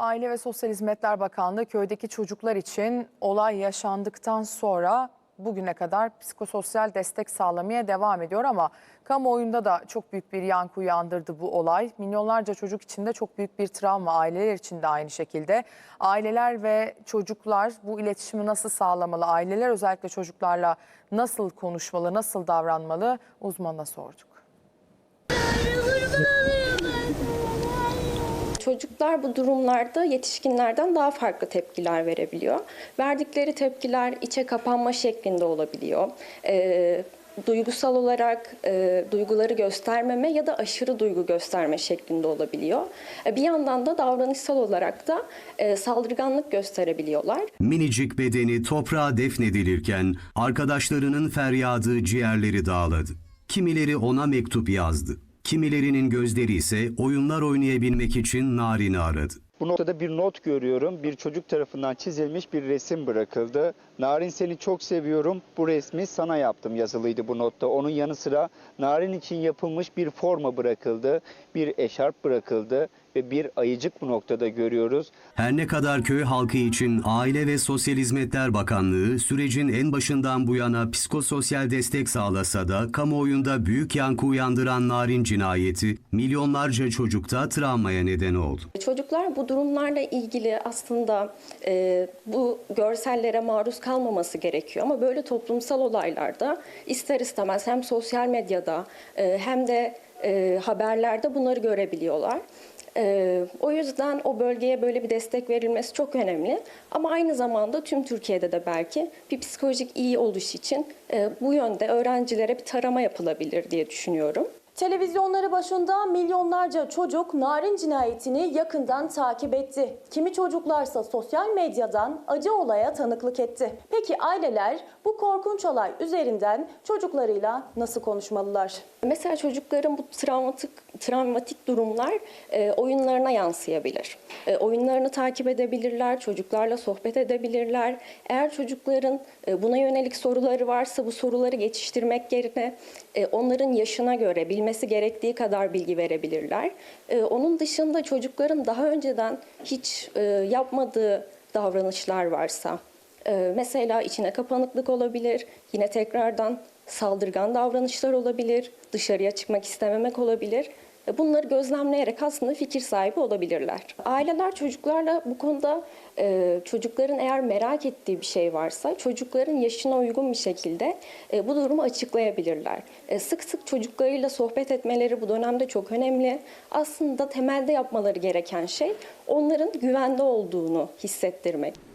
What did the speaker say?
Aile ve Sosyal Hizmetler Bakanlığı köydeki çocuklar için olay yaşandıktan sonra bugüne kadar psikososyal destek sağlamaya devam ediyor ama kamuoyunda da çok büyük bir yankı uyandırdı bu olay. Milyonlarca çocuk için de çok büyük bir travma, aileler için de aynı şekilde. Aileler ve çocuklar bu iletişimi nasıl sağlamalı? Aileler özellikle çocuklarla nasıl konuşmalı, nasıl davranmalı? Uzmana sorduk. Çocuklar bu durumlarda yetişkinlerden daha farklı tepkiler verebiliyor. Verdikleri tepkiler içe kapanma şeklinde olabiliyor. Ee, duygusal olarak e, duyguları göstermeme ya da aşırı duygu gösterme şeklinde olabiliyor. E, bir yandan da davranışsal olarak da e, saldırganlık gösterebiliyorlar. Minicik bedeni toprağa defnedilirken arkadaşlarının feryadı ciğerleri dağladı. Kimileri ona mektup yazdı. Kimilerinin gözleri ise oyunlar oynayabilmek için Narin'i aradı. Bu noktada bir not görüyorum. Bir çocuk tarafından çizilmiş bir resim bırakıldı. Narin seni çok seviyorum. Bu resmi sana yaptım yazılıydı bu notta. Onun yanı sıra Narin için yapılmış bir forma bırakıldı. Bir eşarp bırakıldı ve bir ayıcık bu noktada görüyoruz. Her ne kadar köy halkı için Aile ve Sosyal Hizmetler Bakanlığı sürecin en başından bu yana psikososyal destek sağlasa da kamuoyunda büyük yankı uyandıran Narin cinayeti milyonlarca çocukta travmaya neden oldu. Çocuklar bu durumlarla ilgili aslında e, bu görsellere maruz kalmaması gerekiyor. Ama böyle toplumsal olaylarda ister istemez hem sosyal medyada e, hem de e, haberlerde bunları görebiliyorlar. E, o yüzden o bölgeye böyle bir destek verilmesi çok önemli. Ama aynı zamanda tüm Türkiye'de de belki bir psikolojik iyi oluş için e, bu yönde öğrencilere bir tarama yapılabilir diye düşünüyorum. Televizyonları başında milyonlarca çocuk Narin cinayetini yakından takip etti. Kimi çocuklarsa sosyal medyadan acı olaya tanıklık etti. Peki aileler bu korkunç olay üzerinden çocuklarıyla nasıl konuşmalılar? Mesela çocukların bu travmatik travmatik durumlar e, oyunlarına yansıyabilir. E, oyunlarını takip edebilirler, çocuklarla sohbet edebilirler. Eğer çocukların e, buna yönelik soruları varsa bu soruları geçiştirmek yerine e, onların yaşına göre bilmesi gerektiği kadar bilgi verebilirler. E, onun dışında çocukların daha önceden hiç e, yapmadığı davranışlar varsa, e, mesela içine kapanıklık olabilir, yine tekrardan saldırgan davranışlar olabilir, dışarıya çıkmak istememek olabilir. E, Bunları gözlemleyerek aslında fikir sahibi olabilirler. Aileler çocuklarla bu konuda e, çocukların eğer merak ettiği bir şey varsa çocukların yaşına uygun bir şekilde e, bu durumu açıklayabilirler. Sık sık çocuklarıyla sohbet etmeleri bu dönemde çok önemli. Aslında temelde yapmaları gereken şey onların güvende olduğunu hissettirmek.